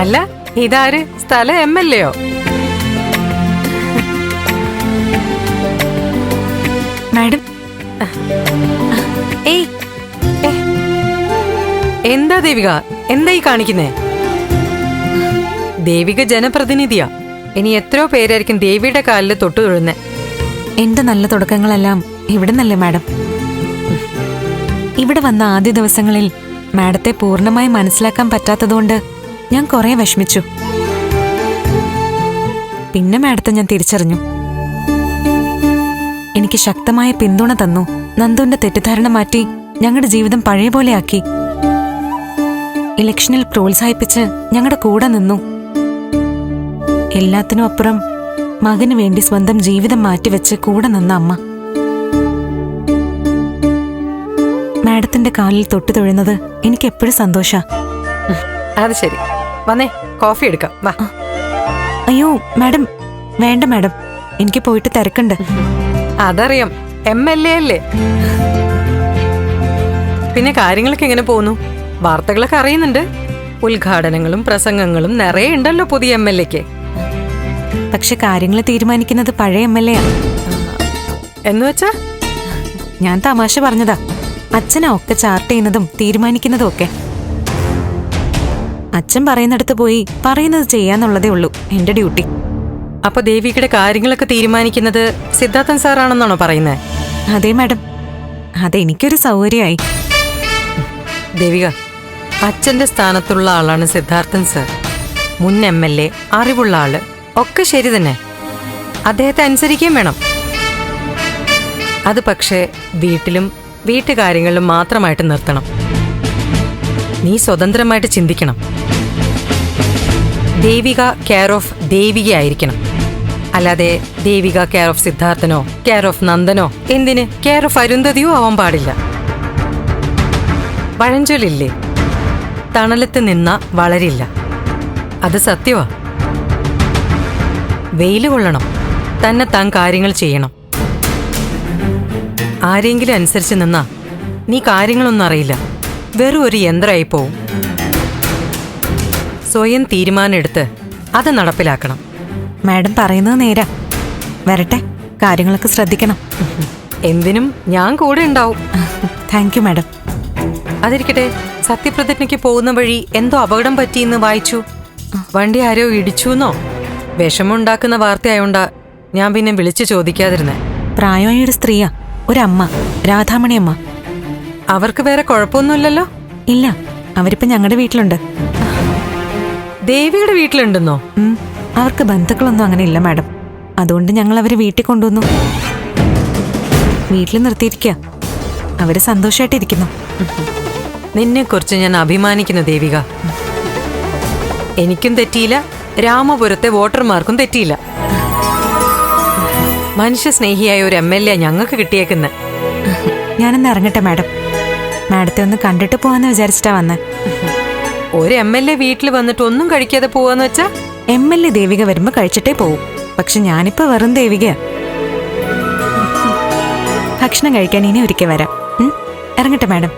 അല്ല ഇതാര്? സ്ഥലം എം എൽ എയോ? മാഡം. ഏയ് എന്താ ദേവിക? എന്താ ഈ കാണിക്കുന്നേ? ദേവിക ജനപ്രതിനിധിയാ. ഇനി എത്രയോ പേരായിരിക്കും ദേവിയുടെ കാലിൽ തൊട്ടു തൊഴുന്നേ. എന്റെ നല്ല തുടക്കങ്ങളെല്ലാം ഇവിടെ നിന്നല്ലേ മാഡം? ഇവിടെ വന്ന ആദ്യ ദിവസങ്ങളിൽ മാഡത്തെ പൂർണമായി മനസ്സിലാക്കാൻ പറ്റാത്തതുകൊണ്ട് ഞാൻ കുറെ വിഷമിച്ചു. പിന്നെ മാഡത്തെ ഞാൻ തിരിച്ചറിഞ്ഞു. എനിക്ക് ശക്തമായ പിന്തുണ തന്നു. നന്ദുവിന്റെ തെറ്റിദ്ധാരണ മാറ്റി ഞങ്ങളുടെ ജീവിതം പഴയ പോലെയാക്കി ഇലക്ഷനിൽ പ്രോത്സാഹിപ്പിച്ച് ഞങ്ങളുടെ കൂടെ നിന്നു. എല്ലാത്തിനും അപ്പുറം മകന് വേണ്ടി സ്വന്തം ജീവിതം മാറ്റിവെച്ച് കൂടെ നിന്ന അമ്മ. മാഡത്തിന്റെ കാലിൽ തൊട്ടു തൊഴുന്നത് എനിക്ക് എപ്പോഴും സന്തോഷ അത് ശരി. വന്നേ കോഫി എടുക്കാം. വാ. അയ്യോ മാഡം വേണ്ട മാഡം. എനിക്ക് പോയിട്ട് തിരക്കുണ്ട്. അതറിയാം. എം എൽ എ അല്ലേ? പിന്നെ കാര്യങ്ങളൊക്കെ എങ്ങനെ പോകുന്നു? വാർത്തകളൊക്കെ അറിയുന്നുണ്ട്. ഉദ്ഘാടനങ്ങളും പ്രസംഗങ്ങളും നിറയെ ഉണ്ടല്ലോ പുതിയ എം എൽ എക്ക് പക്ഷെ കാര്യങ്ങൾ തീരുമാനിക്കുന്നത് പഴയ എം എൽ എ എന്ന് വെച്ചാ? ഞാൻ തമാശ പറഞ്ഞതാ. അച്ഛനാ ഒക്കെ ചാർട്ട് ചെയ്യുന്നതും തീരുമാനിക്കുന്നതും ഒക്കെ. അച്ഛൻ പറയുന്നിടത്ത് പോയി പറയുന്നത് ചെയ്യാന്നുള്ളതേ ഉള്ളൂ. എന്റെ ഡ്യൂട്ടി. അപ്പൊ ദേവികയുടെ കാര്യങ്ങളൊക്കെ തീരുമാനിക്കുന്നത് സിദ്ധാർത്ഥൻ സാറാണെന്നാണോ പറയുന്നത് അതെ മാഡം. അതെനിക്കൊരു സൗകര്യമായി. ദേവിക അച്ഛന്റെ സ്ഥാനത്തുള്ള ആളാണ് സിദ്ധാർത്ഥൻ സാർ. മുൻ എം എൽ എ അറിവുള്ള ആൾ. ഒക്കെ ശരി തന്നെ. അദ്ദേഹത്തെ അനുസരിക്കുകയും വേണം. അത് പക്ഷേ വീട്ടിലും വീട്ടുകാര്യങ്ങളിലും മാത്രമായിട്ട് നിർത്തണം. നീ സ്വതന്ത്രമായിട്ട് ചിന്തിക്കണം. ദേവിക കെയർ ഓഫ് ദേവിക ആയിരിക്കണം അല്ലാതെ ദേവിക കെയർ ഓഫ് സിദ്ധാർത്ഥനോ കെയർ ഓഫ് നന്ദനോ എന്തിന്? കെയർ ഓഫ് അരുന്ധതിയോ ആവാൻ പാടില്ല. പഴഞ്ചൊല്ലില്ലേ തണലത്ത് നിന്ന വളരില്ല. അത് സത്യവാ. വെയിൽ കൊള്ളണം. തന്നെ താൻ കാര്യങ്ങൾ ചെയ്യണം. ആരെങ്കിലും അനുസരിച്ച് നിന്നാ. നീ കാര്യങ്ങളൊന്നും അറിയില്ല. വെറും ഒരു യന്ത്രമായി പോവും സ്വയം തീരുമാനമെടുത്ത് അത് നടപ്പിലാക്കണം. മാഡം പറയുന്നത് നേരാ. വരട്ടെ കാര്യങ്ങളൊക്കെ ശ്രദ്ധിക്കണം. എന്തിനും ഞാൻ കൂടെ ഉണ്ടാവും. Thank you madam. അതിരിക്കട്ടെ സത്യപ്രതിജ്ഞയ്ക്ക് പോകുന്ന വഴി എന്തോ അപകടം പറ്റിയെന്ന് വായിച്ചു. വണ്ടി ആരോ ഇടിച്ചുന്നോ? വിഷമുണ്ടാക്കുന്ന വാർത്തയായോണ്ടാ ഞാൻ പിന്നെ വിളിച്ചു ചോദിക്കാതിരുന്നെ. പ്രായമായ ഒരു സ്ത്രീയാ ഒരമ്മ രാധാമണി അമ്മ അവർക്ക് വേറെ കുഴപ്പമൊന്നുമില്ലല്ലോ? ഇല്ല അവരിപ്പോ ഞങ്ങളുടെ വീട്ടിലുണ്ട്. ദേവിയുടെ വീട്ടിലുണ്ടെന്നോ? ഉം, അവർക്ക് ബന്ധുക്കളൊന്നും അങ്ങനെ ഇല്ല മാഡം. അതുകൊണ്ട് ഞങ്ങൾ അവരെ വീട്ടിൽ കൊണ്ടുവന്നു. വീട്ടിൽ നിർത്തിയിരിക്കുക അവർ സന്തോഷമായിട്ടിരിക്കുന്നു നിന്നെക്കുറിച്ച് ഞാൻ അഭിമാനിക്കുന്നു ദേവിക. എനിക്കും തെറ്റിയില്ല രാമപുരത്തെ വോട്ടർമാർക്കും തെറ്റിയില്ല. മനുഷ്യസ്നേഹിയായ ഒരു എം എൽ എ ഞങ്ങൾക്ക് കിട്ടിയേക്കുന്നെ. ഞാനൊന്ന് ഇറങ്ങട്ടെ മാഡം. മാഡത്തെ ഒന്ന് കണ്ടിട്ട് പോവാന്ന് വിചാരിച്ചിട്ടാ വന്നെ. ഒരു എം എൽ എ വീട്ടിൽ വന്നിട്ട് ഒന്നും കഴിക്കാതെ പോവാന്ന് വെച്ചാ എം എൽ എ ദേവിക വരുമ്പോ കഴിച്ചിട്ടേ പോവും. പക്ഷെ ഞാനിപ്പോ വെറും ദേവികയാ ഭക്ഷണം കഴിക്കാൻ ഇനി ഒരിക്കൽ വരാം. ഇറങ്ങട്ടെ മാഡം.